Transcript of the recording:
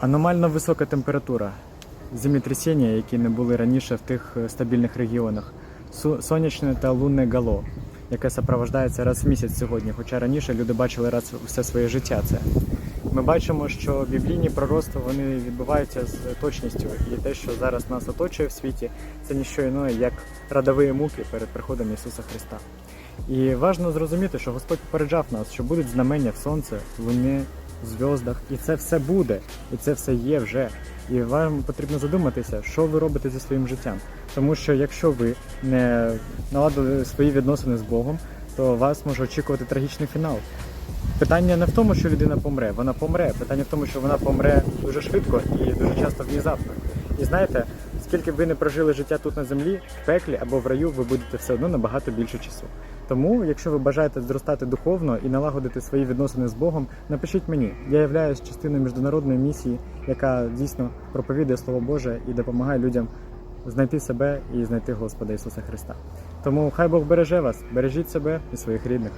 Аномально висока температура, землетрясіння, які не були раніше в тих е, стабільних регіонах, сонячне та лунне гало, яке супроводжується раз в місяць сьогодні, хоча раніше люди бачили раз все своє життя це. Ми бачимо, що біблійні пророцтва вони відбуваються з точністю, і те, що зараз нас оточує в світі, це ніщо іное, як радові муки перед приходом Ісуса Христа. І важливо зрозуміти, що Господь попереджав нас, що будуть знамення в сонце, в луні, в зв'яздах, і це все буде, і це все є вже. І вам потрібно задуматися, що ви робите зі своїм життям. Тому що якщо ви не наладили свої відносини з Богом, то вас може очікувати трагічний фінал. Питання не в тому, що людина помре, вона помре. Питання в тому, що вона помре дуже швидко і дуже часто внезапно. І знаєте, скільки б ви не прожили життя тут на землі, в пеклі або в раю, ви будете все одно набагато більше часу. Тому, якщо ви бажаєте зростати духовно і налагодити свої відносини з Богом, напишіть мені. Я являюсь частиною міжнародної місії, яка дійсно проповідує Слово Боже і допомагає людям знайти себе і знайти Господа Ісуса Христа. Тому хай Бог береже вас, бережіть себе і своїх рідних.